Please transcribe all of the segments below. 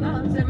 не відділа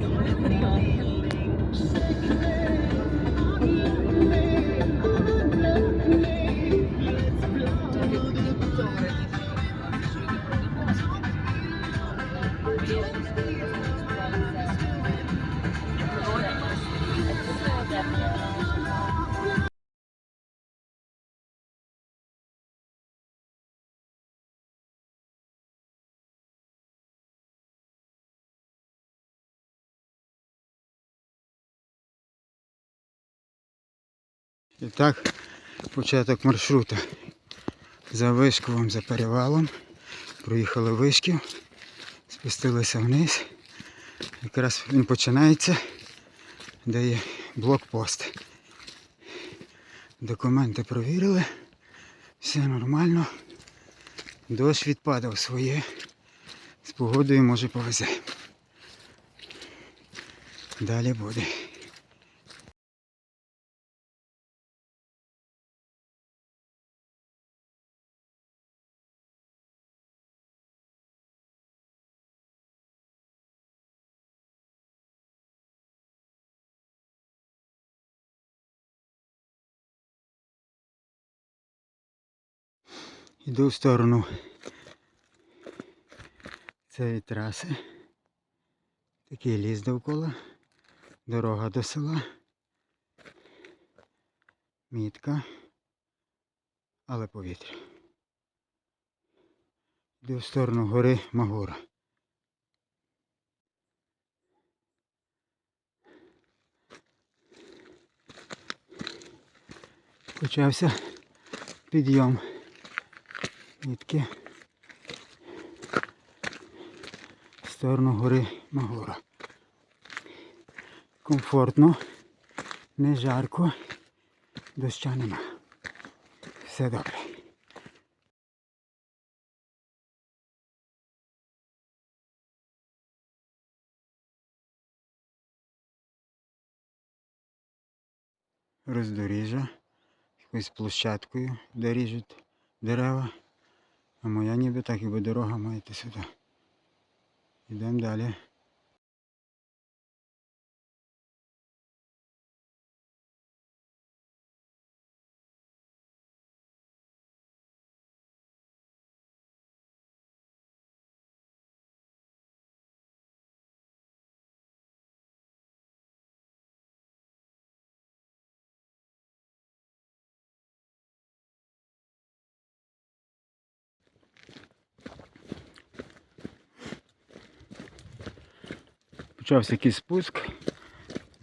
Thank you. І так, початок маршруту. За Вишковом, за перевалом. Проїхали Вишків, спустилися вниз. Якраз він починається, де є блокпост. Документи провірили, все нормально. Дощ відпадав своє. З погодою може повезе. Далі буде. Іду в сторону цієї траси. Такий ліс довкола. Дорога до села. Мітка. Але повітря. Йду в сторону гори Магура. Почався підйом. Нітки в сторону гори Магора. Комфортно, не жарко, доща нема. Все добре. Роздоріжжя, якоюсь площадкою, де ріжуть дерева. А моя ніби так якби дорога має йти сюди. Йдемо далі. Почався якийсь спуск.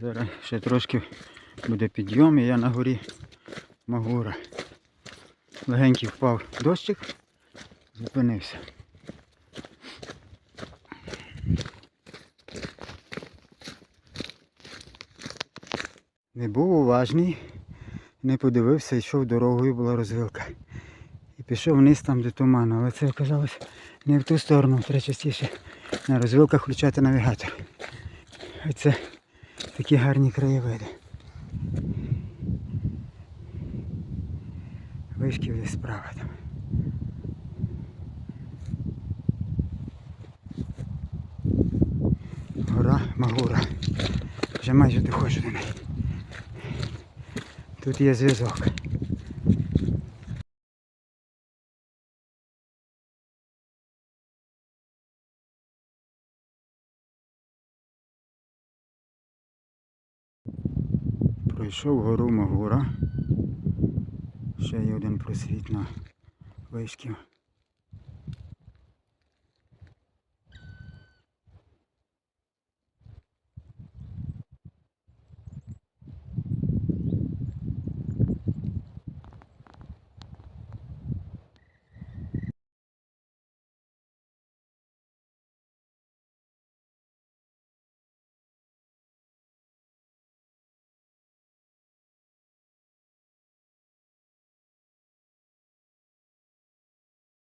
Зараз ще трошки буде підйом і я на горі Магура. Легенький впав дощик, зупинився. Не був уважний, не подивився, йшов дорогою, була розвилка. І пішов вниз там, де туман, але це оказалось не в ту сторону, треба частіше на розвилках включати навігатор. Оце такі гарні краєвиди. Вишків десь справа там. Гора Магура. Вже майже доходжу до неї. Тут є зв'язок. Пройшов гору Магура. Ще є один просвіт на вишків.